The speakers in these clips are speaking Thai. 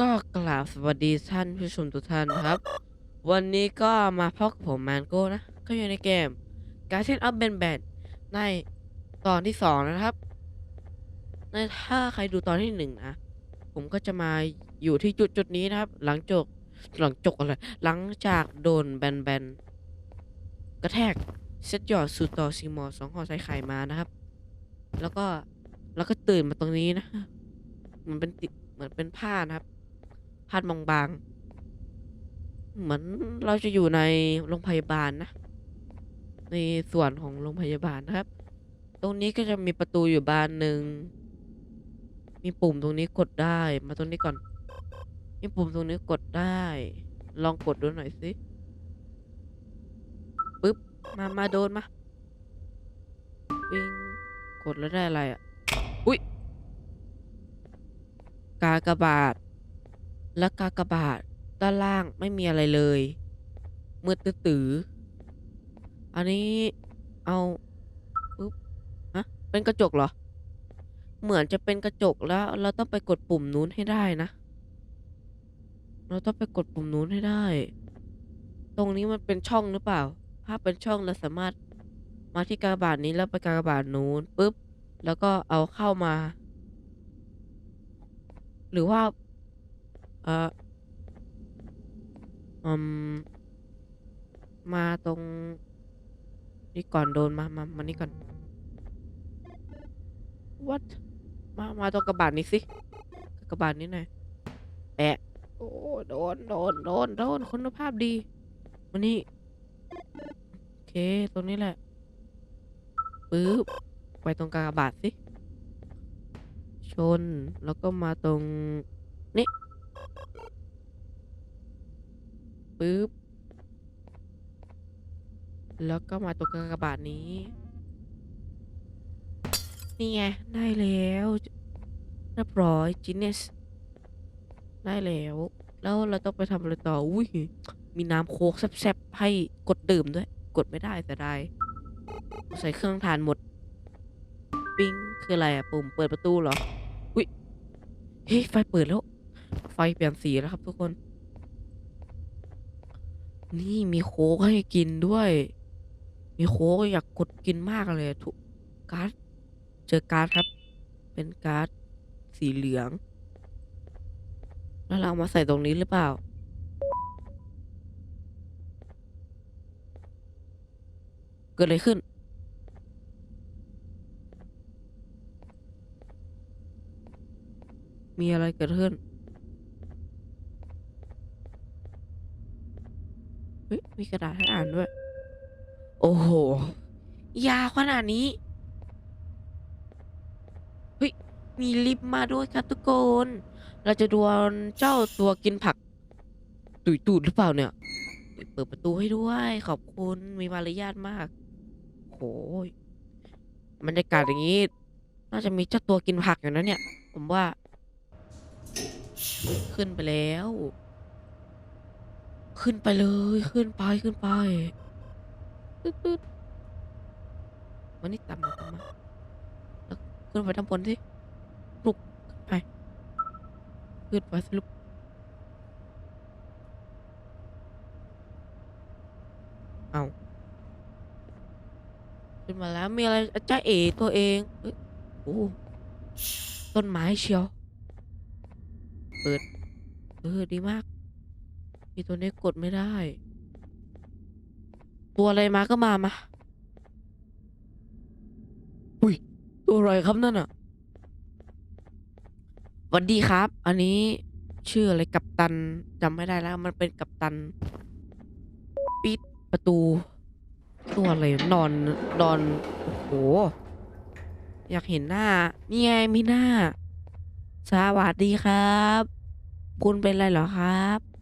ก็กราบสวัสดีท่านผู้ชมทุกท่านครับ วันนี้ก็มาพบกับผมแมนโก้นะ ก็อยู่ในเกม Guardian of Ben b a n ในตอนที่สองนะครับในถ้าใครดูตอนที่หนึ่งนะ ผมก็จะมาอยู่ที่จุดจุดนี้นะครับ หลังจกหลังจกอะไร หลังจากโดนแบนแบนกระแทกเซตหยอดสูตรต่อซีมอสองห่อใส่ไข่มานะครับ แล้วก็แล้วก็ตื่นมาตรงนี้นะเหมือนเป็นติดเหมือนเป็นผ้านะครับ ผ้าบางๆ เหมือนเราจะอยู่ในโรงพยาบาลนะ ในส่วนของโรงพยาบาลนะครับ ตรงนี้ก็จะมีประตูอยู่บานหนึ่ง มีปุ่มตรงนี้กดได้ มาตรงนี้ก่อน มีปุ่มตรงนี้กดได้ ลองกดดูหน่อยสิ ปึ๊บ มา มาโดนมา วิ่ง กดแล้วได้อะไรอะ อุ้ย กากระบาท และกากบาทด้านล่างไม่มีอะไรเลยมืดตื้ออันนี้เอาปึ๊บฮะเป็นกระจกเหรอ เหมือนจะเป็นกระจกแล้ว เราต้องไปกดปุ่มนู้นให้ได้นะ เราต้องไปกดปุ่มนู้นให้ได้ ตรงนี้มันเป็นช่องหรือเปล่า ถ้าเป็นช่องเราสามารถมาที่กากบาทนี้แล้วไปกากบาทนู้นปุ๊บแล้วก็เอาเข้ามา หรือว่า เอ่ออืมมาตรงนี่ก่อนโดนมามามานี่ก่อน what มา มาตรงกระบาดนี้สิ กระบาดนี้หน่อยแปะ โอ้ โดน โดน โดน โดน คุณภาพดีมานี่โอเค ตรงนี้แหละ ปึ๊บ ไปตรงกากบาทสิ ชน แล้วก็มาตรง นี่ ปึ๊บ แล้วก็มาตรงกากบาทนี้ นี่ไง ได้แล้วเรียบร้อยจินเนสได้แล้ว แล้วเราต้องไปทำอะไรต่อ อุ้ย มีน้ำโค้กแซ่บๆ ให้กดดื่มด้วย กดไม่ได้แต่ได้ ใส่เครื่องทานหมด ปิ้ง คืออะไรอะปุ่มเปิดประตูเหรอ อุ้ย เฮ้ย ไฟเปิดแล้ว ไฟเปลี่ยนสีแล้วครับทุกคน นี่มีโค้กให้กินด้วย มีโค้กอยากกดกินมากเลยทุกการ์ดเจอการ์ดครับ เป็นการ์ดสีเหลือง แล้วเราเอามาใส่ตรงนี้หรือเปล่า เกิดอะไรขึ้น มีอะไรเกิดขึ้น ฮ้ยมีกระดาษให้อ่านด้วย โอ้โห ยาวขนาดนี้ เฮ้ย มีลิฟต์มาด้วยครับทุกคน เราจะดวลเจ้าตัวกินผัก ตุยตูดหรือเปล่าเนี่ย เปิดประตูให้ด้วย ขอบคุณ มีมารยาทมากโหยบรรยากาศอย่างนี้ น่าจะมีเจ้าตัวกินผักอยู่นะเนี่ย ผมว่า ขึ้นไปแล้ว ขึ้นไปเลยขึ้นไปขึ้นไปตึ๊ดตึ๊ดมันนี่ต่ำมาต่ำมาแล้วขึ้นไปด้านบนสิลุกขึ้นไปขึ้นไปสิลุกเอาขึ้นมาแล้วมีอะไรจ้าเอ๋ตัวเองโอ้ต้นไม้เชียว เปิด เออ ดีมาก มีตัวนี้กดไม่ได้ ตัวอะไรมาก็มามา อุ้ย ตัวอะไรครับนั่นอะสวัสดีครับ อันนี้ชื่ออะไรกัปตันจำไม่ได้แล้ว มันเป็นกัปตัน ปิดประตู ตัวอะไรนอนนอนโอ้โห อยากเห็นหน้า นี่ไงมีหน้า สวัสดีครับ คุณเป็นอะไรเหรอครับ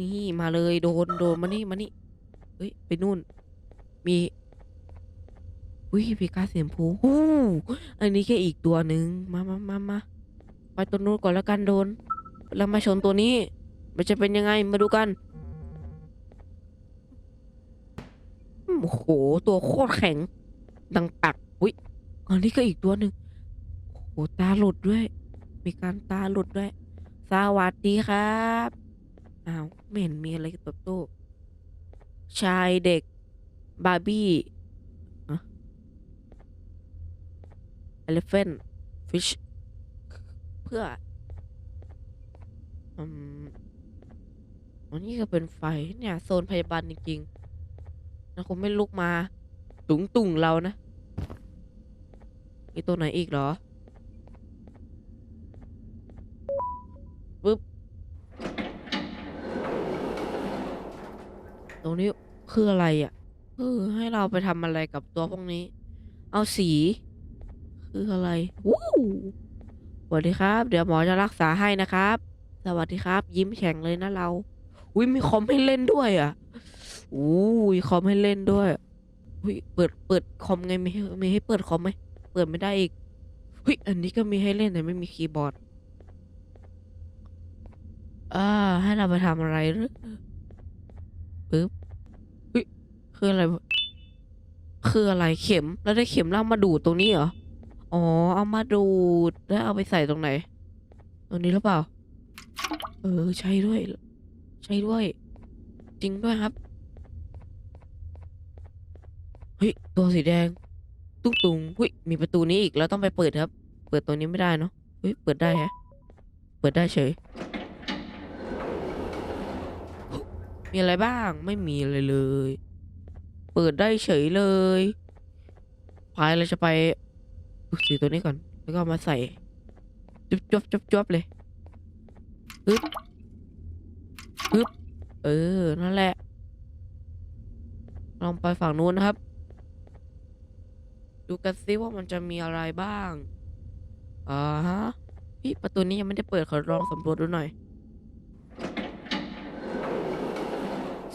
นี่มาเลยโดนโดนมานี่มานี่เฮ้ยไปนู่น มีอุ้ยพีกาเสียมพูฮู้อันนี้แค่อีกตัวหนึ่งมามามามาไปตัวนู้นก่อนแล้วกันโดน แล้วมาชนตัวนี้มันจะเป็นยังไงมาดูกันโอ้โหตัวโคตรแข็ง ดังปักอุ้ยอันนี้ก็อีกตัวหนึ่งโอ้โหตาหลุดด้วย มีการตาหลุดด้วย สวัสดีครับ อ้าวไม่เห็นมีอะไรกับตู้ชายเด็ก บาร์บี้อเอลเฟนฟิชเพื่ออืมอันนี้ก็เป็นไฟเนี่ย โซนพยาบาลจริงๆนะคงไม่ลุกมา ตุงตุงเรานะ มีตัวไหนอีกเหรอ ปึ๊บ ตรงนี้คืออะไรอะคือให้เราไปทำอะไรกับตัวพวกนี้ เอาสี คืออะไรวู้สวัสดีครับ เดี๋ยวหมอจะรักษาให้นะครับ สวัสดีครับ ยิ้มแฉ่งเลยนะเรา อุ้ยมีคอมให้เล่นด้วยอะอู้ยคอมให้เล่นด้วยอุ้ยเปิดเปิดคอมไงมีให้มีให้เปิดคอมไหมเปิดไม่ได้อีกอุ้ยอันนี้ก็มีให้เล่นแต่ไม่มีคีย์บอร์ดอ่าให้เราไปทำอะไรหรือ ปึ๊บอุ้ยคืออะไร คืออะไรเข็มแล้วได้เข็มแล้วเอามาดูดตรงนี้เหรอ อ๋อ เอามาดูดแล้วเอาไปใส่ตรงไหน ตรงนี้หรือเปล่า เออใช่ด้วย ใช่ด้วย จริงด้วยครับ เฮ้ย ตัวสีแดง ตุ้งตุงเฮ้ยมีประตูนี้อีกแล้วต้องไปเปิดครับ เปิดตัวนี้ไม่ได้เนาะเฮ้ยเปิดได้ฮะ เปิดได้เฉย มีอะไรบ้าง ไม่มีอะไรเลย เปิดได้เฉยเลยพายเราจะไปดูสีตัวนี้ก่อน แล้วก็มาใส่ จุ๊บจุ๊บจุ๊บจุ๊บเลยปึ๊บปึ๊บ เออ นั่นแหละ ลองไปฝั่งนู้นนะครับ ดูกันซิว่ามันจะมีอะไรบ้าง อ่าฮะพี่ประตูนี้ยังไม่ได้เปิดขอลองสำรวจดูหน่อย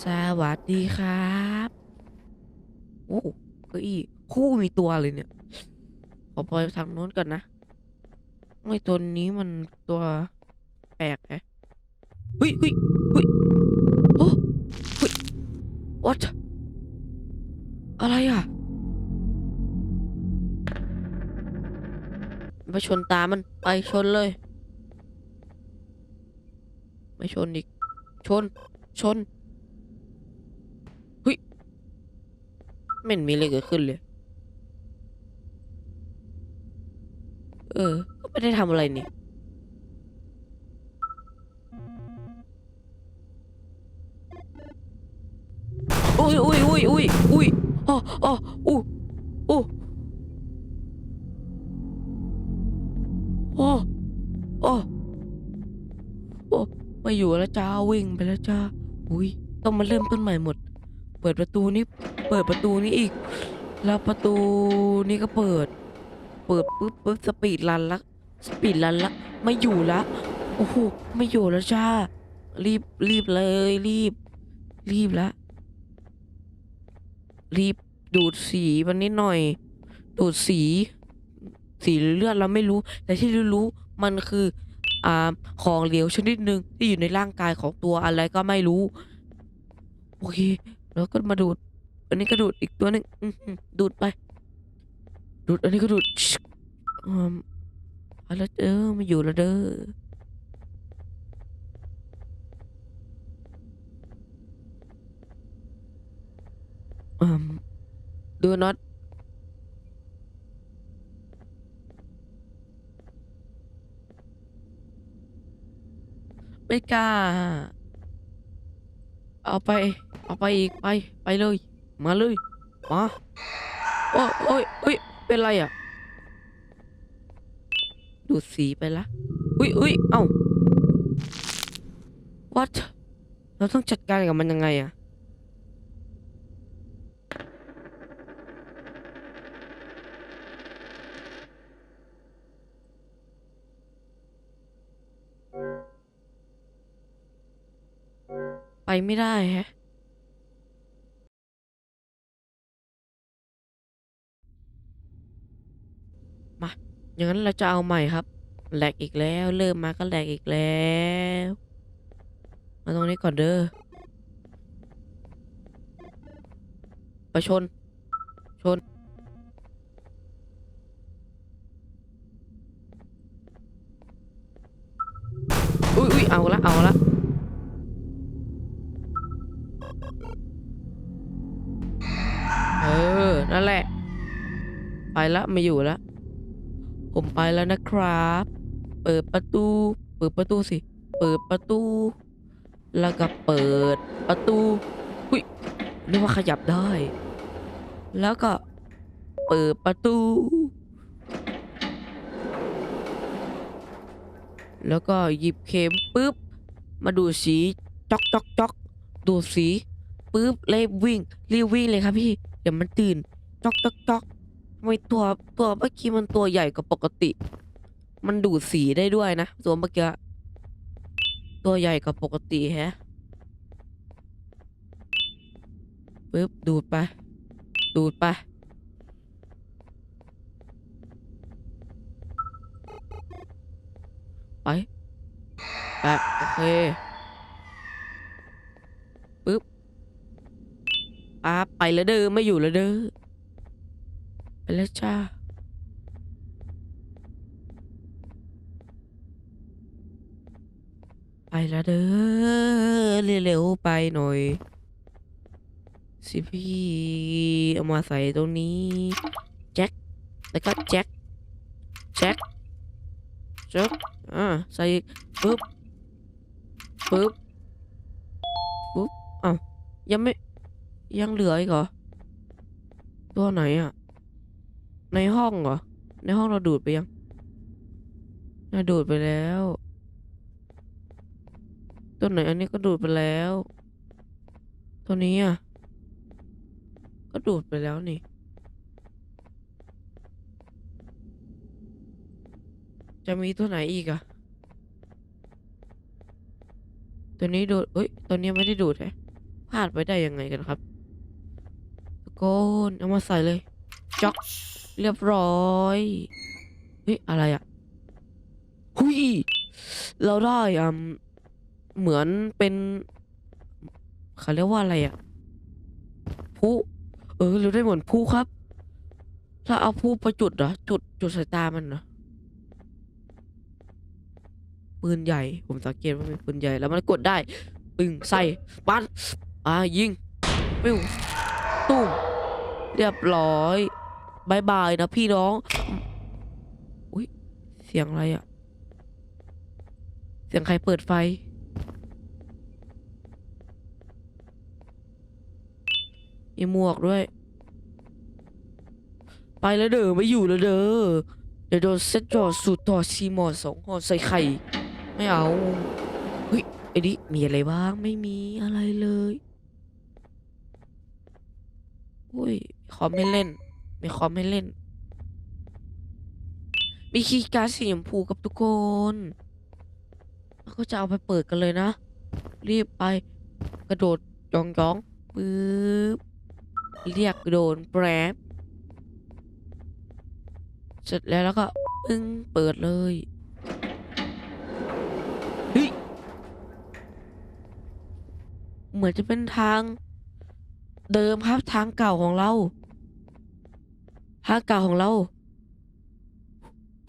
สวัสดีครับโอ้เก้าอี้คู่มีตัวเลยเนี่ย ขอไปทางโน้นก่อนนะไอตัวนี้มันตัวแปลกแฮะเฮ้ยเฮ้ยเฮ้ยโอ้เฮ้ย what อะไรอะไปชนตามันไปชนเลย ไม่ชนอีก ชน ชน ไม่เห็นมีอะไรเกิดขึ้นเลย เออก็ไม่ได้ทำอะไรนี่ อุ้ยอุ้ยอุ้ยอุ้ยอุ้ยอ๋ออ๋ออู้อู้โอ้โอ้โอ้ไม่อยู่แล้วจ้าวิ่งไปแล้วจ้าอุ้ยต้องมาเริ่มต้นใหม่หมด เปิดประตูนี้เปิดประตูนี้อีก แล้วประตูนี้ก็เปิด เปิดปุ๊บปุ๊บสปีดรันละสปีดรันละไม่อยู่ละโอ้โหไม่อยู่แล้วจ้ารีบรีบเลยรีบ รีบละรีบดูดสีมันนิดหน่อย ดูดสี สีเลือดเราไม่รู้ แต่ที่รู้ๆมันคืออ่าของเหลวชนิดหนึ่งที่อยู่ในร่างกายของตัวอะไรก็ไม่รู้ โอเค แล้วก็มาดูด อันนี้ก็ดูดอีกตัวหนึ่งดูดไป ดูดอันนี้ก็ดูดอืมอาแล้วเออไม่อยู่แล้วเด้ออืมดูน็อตไม่กล้าเอาไป เอาไปอีกไปไปเลย มาเลยมาโอ้โอ้ยเอ้ยเป็นไรอะ ดูดสีไปละอุ้ยอุ้ยเอ้า what เราต้องจัดการกับมันยังไงอะไปไม่ได้ฮะ อย่างนั้นเราจะเอาใหม่ครับแหลกอีกแล้ว เริ่มมาก็แหลกอีกแล้ว มาตรงนี้ก่อนเด้อไปชน ชนอุ้ยเอาละเอาละเออ นั่นแหละ ไปละไม่อยู่ละ ผมไปแล้วนะครับ เปิดประตู เปิดประตูสิ เปิดประตู แล้วก็เปิดประตูหุยนึกว่าขยับได้ แล้วก็เปิดประตู แล้วก็หยิบเข็มปุ๊บ มาดูสีจ๊อกจ๊อกจ๊อกดูสีปุ๊บรีบวิ่งรีบวิ่งเลยครับพี่ เดี๋ยวมันตื่นจ๊อกจ๊อกจ๊อก ทำไมตัวตัวเมื่อกี้มันตัวใหญ่กว่าปกติ มันดูดสีได้ด้วยนะตัวเมื่อกี้ตัวใหญ่กว่าปกติแฮะปุ๊บดูดไป ดูดไป ไปไปโอเคปึ๊บป้าไปแล้วเด้อไม่อยู่แล้วเด้อ แล้วจ้าไปแล้วเด้อเร็วๆไปหน่อย สิพี่เอามาใส่ตรงนี้ แจ็คแล้วก็แจ็คแจ็คแจ็คอ่าใส่ปึ๊บปึ๊บปึ๊บอ้าวยังไม่ยังเหลืออีกเหรอ ตัวไหนอะ ในห้องเหรอ ในห้องเราดูดไปยังเราดูดไปแล้ว ตัวไหนอันนี้ก็ดูดไปแล้ว ตัวนี้อะ ก็ดูดไปแล้วนี่จะมีตัวไหนอีกอะตัวนี้ดูดเอ้ย ตัวนี้ไม่ได้ดูดแฮะพลาดไปได้ยังไงกันครับตะโกนเอามาใส่เลยจ็อก เรียบร้อยเฮ้ยอะไรอะหุยเราได้อ่าเหมือนเป็นเขาเรียกว่าอะไรอะผู้เออเราได้เหมือนผู้ครับ ถ้าเอาผู้ไปจุดเหรอจุดจุดสายตามันเหรอปืนใหญ่ ผมสังเกตว่าเป็นปืนใหญ่แล้วมันกดได้ ปึงใส่ปันอ่ายิงปิ้วตุ้มเรียบร้อย บายบายนะพี่น้อง อุ้ยเสียงอะไรอะเสียงใครเปิดไฟ มีหมวกด้วย ไปแล้วเด้อไม่อยู่แล้วเด้อ เดี๋ยวโดนเซ็ตจอสูตรต่อซีหมอสองห่อใส่ไข่ ไม่เอา เฮ้ยไอ้นี่มีอะไรบ้าง ไม่มีอะไรเลย อุ้ยคอไม่เล่น มีคอมไม่เล่น มีคีย์การ์ดสีชมพูกับทุกคนแล้วก็จะเอาไปเปิดกันเลยนะ รีบไปกระโดดยองยองปึ๊บเรียกโดนแปรบเสร็จแล้วแล้วก็ปึ้งเปิดเลยเฮ้ยเหมือนจะเป็นทาง เดิมครับทางเก่าของเรา ทางเก่าของเรา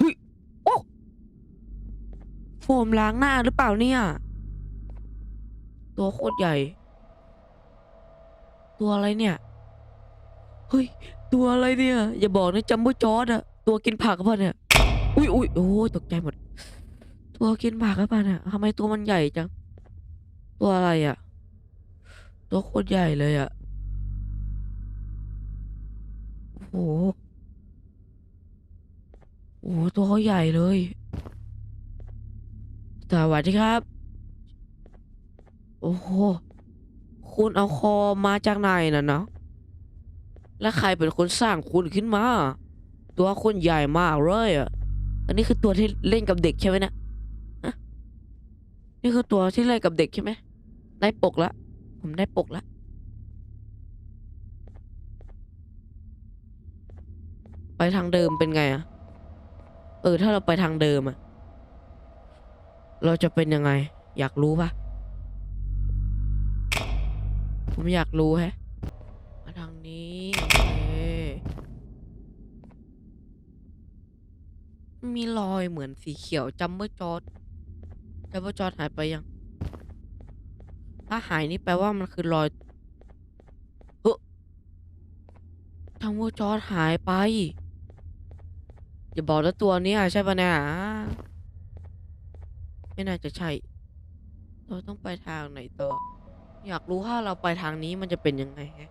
ฮ้ยโอ้โฟมล้างหน้าหรือเปล่าเนี่ย ตัวโคตรใหญ่ ตัวอะไรเนี่ย เฮ้ย ตัวอะไรเนี่ย อย่าบอกนะจัมโบ้จอร์ดอะตัวกินผักป่ะเนี่ย อุ้ยอุ้ยโอ้ยตกใจหมด ตัวกินผักหรือเปล่าเนี่ยทำไมตัวมันใหญ่จัง ตัวอะไรอะตัวโคตรใหญ่เลยอะโอ้ โอ้ตัวเขาใหญ่เลย สวัสดีครับ โอ้โห คุณเอาคอมาจากไหนน่ะนะ แล้วใครเป็นคนสร้างคุณขึ้นมา ตัวคุณใหญ่มากเลยอะ อันนี้คือตัวที่เล่นกับเด็กใช่ไหมนะฮะนี่คือตัวที่เล่นกับเด็กใช่ไหม ได้ปกละ ผมได้ปกละไปทางเดิมเป็นไงอะ เออ ถ้าเราไปทางเดิมอะเราจะเป็นยังไง อยากรู้ปะผมอยากรู้แฮะมาทางนี้โอเคมีรอยเหมือนสีเขียวจัมเบอร์จอดจัมโบ้จอร์ดหายไปยัง ถ้าหายนี่แปลว่ามันคือรอยเฮ้จัมโบ้จอร์ดหายไป อย่าบอกแล้วตัวนี้ใช่ปะเนี่ยไม่น่าจะใช่ เราต้องไปทางไหนต่อ อยากรู้ว่าเราไปทางนี้มันจะเป็นยังไงฮะ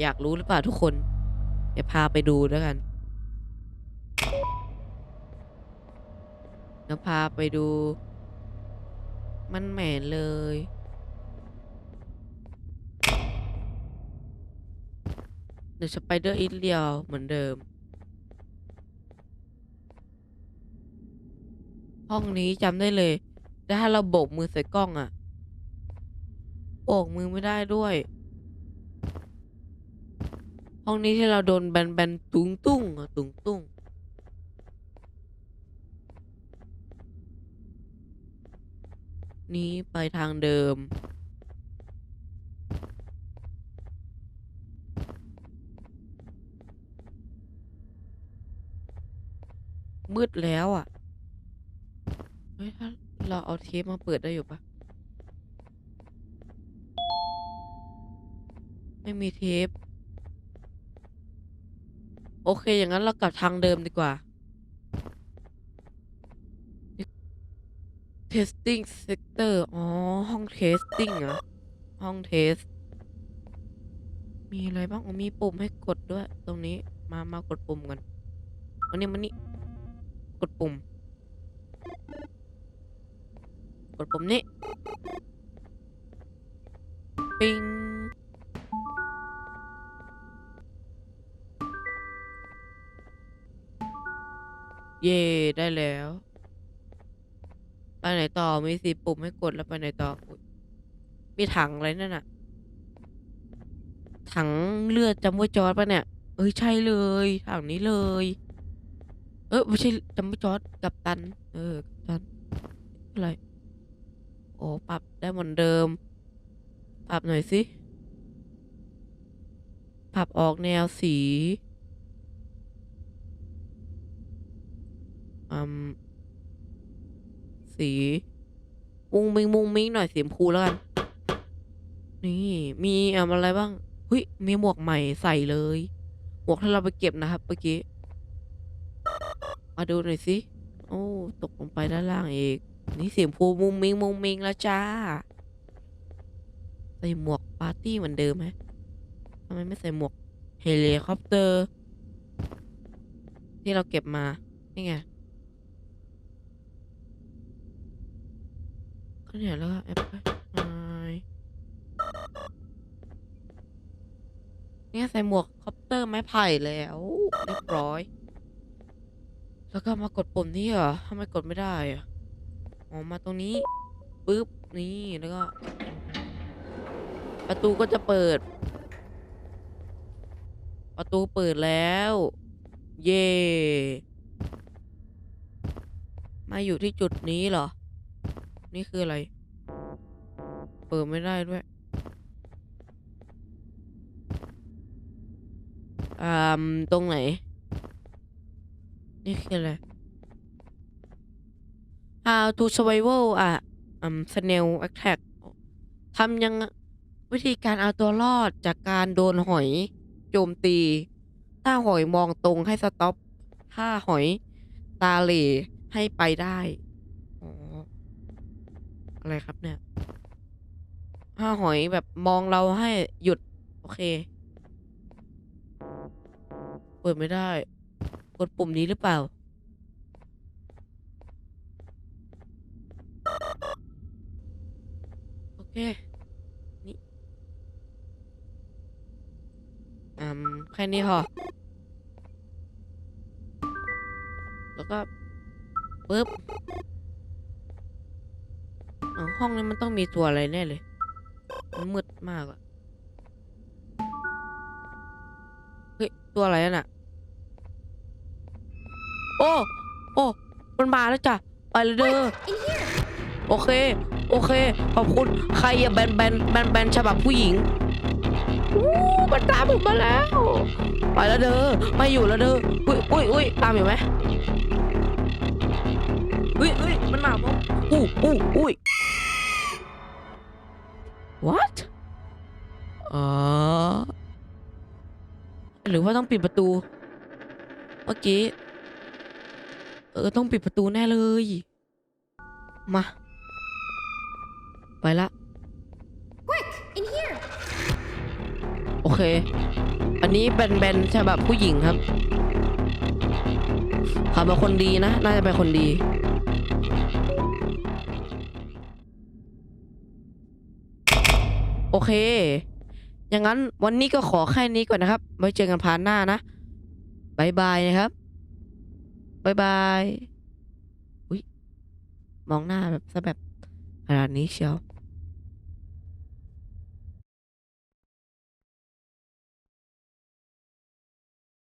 อยากรู้หรือเปล่าทุกคนเดี๋ยวพาไปดูแล้วกันเดี๋ยวพาไปดู มันแหม่เลย เดี๋ยวสไปเดอร์อีเลียวเหมือนเดิม ห้องนี้จำได้เลย แต่ถ้าเราโบกมือใส่กล้องอะโบกมือไม่ได้ด้วย ห้องนี้ที่เราโดนแบนๆตุ้งตุ้งอะตุ้งตุ้งนี้ไปทางเดิม มืดแล้วอะ ฮ้ยถ้าเราเอาเทปมาเปิดได้อยู่ปะไม่มีเทป โอเค อย่างนั้นเรากลับทางเดิมดีกว่า testing sector อ๋อ ห้อง testing เหรอ ห้องเทสมีอะไรบ้างมีปุ่มให้กดด้วย ตรงนี้ มา มากดปุ่มกันวันนี้มันนี่ กดปุ่ม กดปุ่มนี้ ปิงเย่ได้แล้วไปไหนต่อมีสีปุ่มให้กดแล้วไปไหนต่อมีถังอะไรนั่นน่ะถังเลือดจัมโบ้จอร์ดปะเนี่ยเอ้ยใช่เลยถังนี้เลย เออไม่ใช่จัมโบ้จอร์ดกับตัน เออ กัปตันอะไร โอ้ปรับได้เหมือนเดิม ปรับหน่อยสิ ปรับออกแนวสีอืมสีมุงมิงมุงมิงหน่อยสีชมพูแล้วกัน นี่มีอะอะไรบ้างเฮ้ยมีหมวกใหม่ใส่เลย หมวกที่เราไปเก็บนะครับเมื่อกี้ มาดูหน่อยสิ โอ้ ตกลงไปด้านล่างอีก นี่สีชมพูมุงมิงมุงมิงแล้วจ้า ใส่หมวกปาร์ตี้เหมือนเดิมไหมทำไมไม่ใส่หมวกเฮลิคอปเตอร์ ที่เราเก็บมา นี่ไงก็เนี่ยแล้วก็แอปไปเนี่ยใส่หมวกคอปเตอร์ไม้ไผ่แล้วเรียบร้อย แล้วก็มากดปุ่มนี้เหรอทำไมกดไม่ได้อะ อ๋อมาตรงนี้ปึ๊บนี่แล้วก็ ประตูก็จะเปิด ประตูเปิดแล้ว เย่มาอยู่ที่จุดนี้เหรอ นี่คืออะไร เปิดไม่ได้ด้วยอ่าตรงไหน นี่คืออะไร How to survival อะ อืม snail attack ทำยัง วิธีการเอาตัวรอดจากการโดนหอย โจมตี ถ้าหอยมองตรงให้สต็อป ถ้าหอยตาเหล่ให้ไปได้อ๋ออะไรครับเนี่ย ถ้าหอยแบบมองเราให้หยุด โอเค เปิดไม่ได้ กดปุ่มนี้หรือเปล่า เค นี่อืมแค่นี้พอ แล้วก็ปึ๊บอ๋อห้องนี้มันต้องมีตัวอะไรแน่เลย มันมืดมากอะเฮ้ย ตัวอะไรนั่นอะโอ้ โอ้ มันมาแล้วจ้ะ ไปเลยเด้อ โอเค โอเค ขอบคุณ ใครอะแบนแบนแบนแบนฉบับผู้หญิงอู้มันตามผมมาแล้ว ไปแล้วเด้อไม่อยู่แล้วเด้อ อุ้ยอุ้ยอุ้ยตามอยู่ไหมเฮ้ยเฮ้ยมันมาผมอู้อู้อุ้ย what อ๋อ หรือว่าต้องปิดประตู เมื่อกี้ เออ ต้องปิดประตูแน่เลย มา ไปละ In here. โอเค อันนี้แบนๆฉบับผู้หญิงครับขับมาคนดีนะ น่าจะเป็นคนดี โอเค อย่างนั้นวันนี้ก็ขอแค่นี้ก่อนนะครับ ไว้เจอกันพาร์ทหน้านะบายบายนะครับบายบาย อุ้ยมองหน้าแบบซะแบบขนาดนี้เชียว